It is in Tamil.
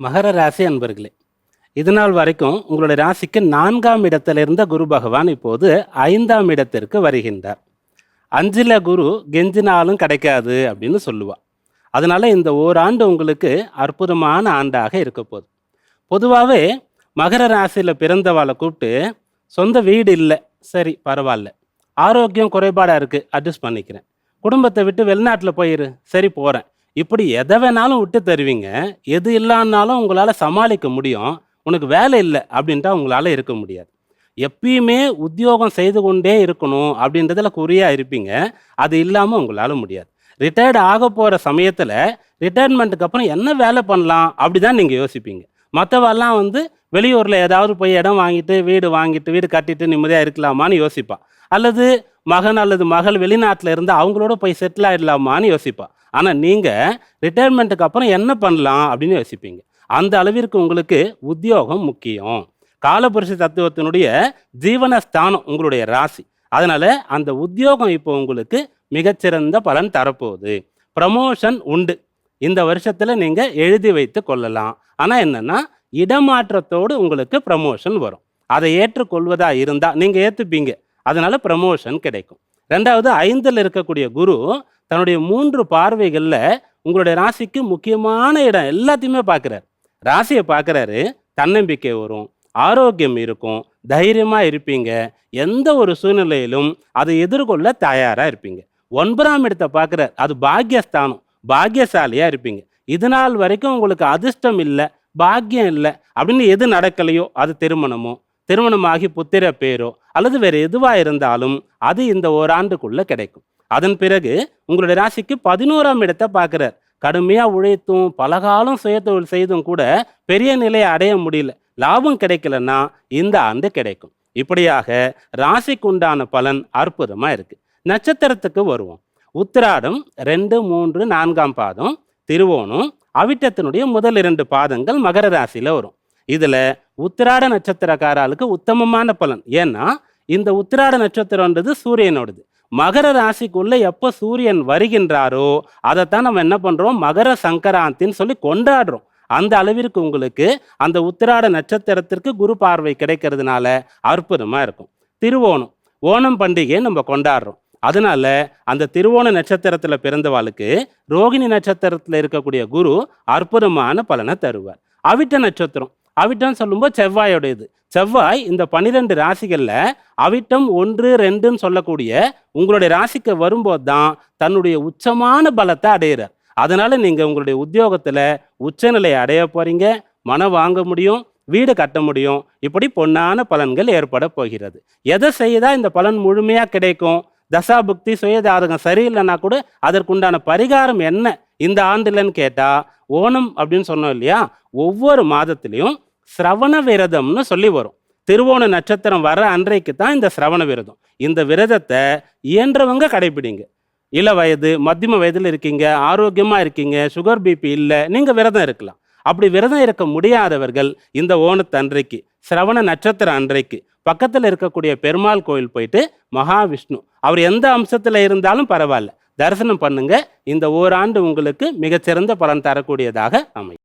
மகர ராசி அன்பர்களே இது நாள் வரைக்கும் உங்களுடைய ராசிக்கு நான்காம் இடத்தில் இருந்த குரு பகவான் இப்போது ஐந்தாம் இடத்திற்கு வருகின்றார். அஞ்சில் குரு கெஞ்சினாலும் கிடைக்காது அப்படின்னு சொல்லுவார் அதனால் இந்த ஓராண்டு உங்களுக்கு அற்புதமான ஆண்டாக இருக்க போகுது. பொதுவாகவே மகர ராசியில் பிறந்தவாளை கூப்பிட்டு சொந்த வீடு இல்லை சரி பரவாயில்ல. ஆரோக்கியம் குறைபாடாக இருக்குது அட்ஜஸ்ட் பண்ணிக்கிறேன். குடும்பத்தை விட்டு வெளிநாட்டில் போயிரு சரி போகிறேன் இப்படி எதை வேணாலும் விட்டு தருவீங்க. எது இல்லைன்னாலும் உங்களால் சமாளிக்க முடியும். உனக்கு வேலை இல்லை அப்படின்ட்டா உங்களால் இருக்க முடியாது. எப்பயுமே உத்தியோகம் செய்து கொண்டே இருக்கணும் அப்படின்றதுல குறியாக இருப்பீங்க. அது இல்லாமல் உங்களால் முடியாது. ரிட்டையர்டு ஆக போகிற சமயத்தில் ரிட்டையர்மெண்ட்டுக்கு அப்புறம் என்ன வேலை பண்ணலாம் அப்படி தான் நீங்கள் யோசிப்பீங்க. மற்றவெல்லாம் வந்து வெளியூரில் ஏதாவது போய் இடம் வாங்கிட்டு வீடு வாங்கிட்டு வீடு கட்டிட்டு நிம்மதியாக இருக்கலாமான்னு யோசிப்பாள் அல்லது மகன் அல்லது மகள் வெளிநாட்டில் இருந்து அவங்களோட போய் செட்டில் ஆகிடலாமான்னு யோசிப்பாள் ஆனால் நீங்கள் ரிட்டையர்மெண்ட்டுக்கு அப்புறம் என்ன பண்ணலாம் அப்படின்னு யோசிப்பீங்க. அந்த அளவிற்கு உங்களுக்கு உத்தியோகம் முக்கியம். காலபுருஷ தத்துவத்தினுடைய ஜீவனஸ்தானம் உங்களுடைய ராசி. அதனால் அந்த உத்தியோகம் இப்போ உங்களுக்கு மிகச்சிறந்த பலன் தரப்போகுது. ப்ரமோஷன் உண்டு. இந்த வருஷத்தில் நீங்கள் எழுதி வைத்து கொள்ளலாம். ஆனால் என்னென்னா இடமாற்றத்தோடு உங்களுக்கு ப்ரமோஷன் வரும். அதை ஏற்றுக்கொள்வதா இருந்தால் நீங்கள் ஏற்றுப்பீங்க அதனால ப்ரமோஷன் கிடைக்கும். ரெண்டாவது ஐந்தில் இருக்கக்கூடிய குரு தன்னுடைய மூன்று பார்வைகளில் உங்களுடைய ராசிக்கு முக்கியமான இடம் எல்லாத்தையுமே பார்க்குறாரு. ராசியை பார்க்குறாரு தன்னம்பிக்கை வரும் ஆரோக்கியம் இருக்கும் தைரியமாக இருப்பீங்க எந்த ஒரு சூழ்நிலையிலும் அதை எதிர்கொள்ள தயாராக இருப்பீங்க. ஒன்பதாம் இடத்தை பார்க்குறார். அது பாக்கியஸ்தானம். பாக்கியசாலியாக இருப்பீங்க. இது நாள் வரைக்கும் உங்களுக்கு அதிர்ஷ்டம் இல்லை பாக்கியம் இல்லை அப்படின்னு எது நடக்கலையோ அது திருமணமோ திருமணமாகி புத்திர பேரோ அல்லது வேறு எதுவாக இருந்தாலும் அது இந்த ஓராண்டுக்குள்ளே கிடைக்கும். அதன் பிறகு உங்களுடைய ராசிக்கு பதினோராம் இடத்தை பார்க்குறார். கடுமையாக உழைத்தும் பலகாலம் சுயத்தொழில் செய்தும் கூட பெரிய நிலையை அடைய முடியல. லாபம் கிடைக்கலன்னா இந்த ஆண்டு கிடைக்கும். இப்படியாக ராசிக்கு உண்டான பலன் அற்புதமாக இருக்குது நட்சத்திரத்துக்கு வருவோம். உத்திராடம் ரெண்டு மூன்று நான்காம் பாதம் திருவோணம் அவிட்டத்தினுடைய முதல் இரண்டு பாதங்கள் மகர ராசியில் வரும். இதில் உத்திராட நட்சத்திரக்காராளுக்கு உத்தமமான பலன். ஏன்னா இந்த உத்திராட நட்சத்திரம்ன்றது சூரியனோடது. மகர ராசிக்குள்ளே எப்போ சூரியன் வருகின்றாரோ அதைத்தான் நம்ம என்ன பண்ணுறோம் மகர சங்கராந்தின்னு சொல்லி கொண்டாடுறோம். அந்த அளவிற்கு உங்களுக்கு அந்த உத்திராட நட்சத்திரத்திற்கு குரு பார்வை கிடைக்கிறதுனால அற்புதமாக இருக்கும். திருவோணம் ஓணம் பண்டிகையை நம்ம கொண்டாடுறோம். அதனால அந்த திருவோண நட்சத்திரத்தில் பிறந்தவாளுக்கு ரோகிணி நட்சத்திரத்தில் இருக்கக்கூடிய குரு அற்புதமான பலனை தருவார். அவிட்ட நட்சத்திரம். அவிட்டம்னு சொல்லும்போது செவ்வாயோடையது. செவ்வாய் இந்த பன்னிரெண்டு ராசிகளில் அவிட்டம் ஒன்று ரெண்டுன்னு சொல்லக்கூடிய உங்களுடைய ராசிக்கு வரும்போது தான் தன்னுடைய உச்சமான பலத்தை அடையிறார். அதனால நீங்கள் உங்களுடைய உத்தியோகத்தில் உச்சநிலையை அடைய போறீங்க மனம் வாங்க முடியும் வீடு கட்ட முடியும். இப்படி பொன்னான பலன்கள் ஏற்பட போகிறது. எதை செய்தால் இந்த பலன் முழுமையாக கிடைக்கும்? தசாபுக்தி சுயஜாதகம் சரியில்லைன்னா கூட அதற்குண்டான பரிகாரம் என்ன? இந்த ஆண்டுலன்னு கேட்டால் ஓணம் அப்படின்னு சொன்னோம் இல்லையா? ஒவ்வொரு மாதத்துலேயும் சிரவண விரதம்னு சொல்லி வரும். திருவோண நட்சத்திரம் வர அன்றைக்கு தான் இந்த சிரவண விரதம். இந்த விரதத்தை இயன்றவங்க கடைபிடிங்க. இள வயது மத்தியம வயதில் இருக்கீங்க ஆரோக்கியமாக இருக்கீங்க சுகர் பிபி இல்லை நீங்கள் விரதம் இருக்கலாம். அப்படி விரதம் இருக்க முடியாதவர்கள் இந்த ஓணத்தன்றைக்கு சிரவண நட்சத்திரம் அன்றைக்கு. பக்கத்தில் இருக்கக்கூடிய பெருமாள் கோயில் போயிட்டு மகாவிஷ்ணு. அவர் எந்த அம்சத்தில் இருந்தாலும் பரவாயில்ல. தரிசனம் பண்ணுங்க. இந்த ஓராண்டு உங்களுக்கு மிகச்சிறந்த பலன் தரக்கூடியதாக அமையும்.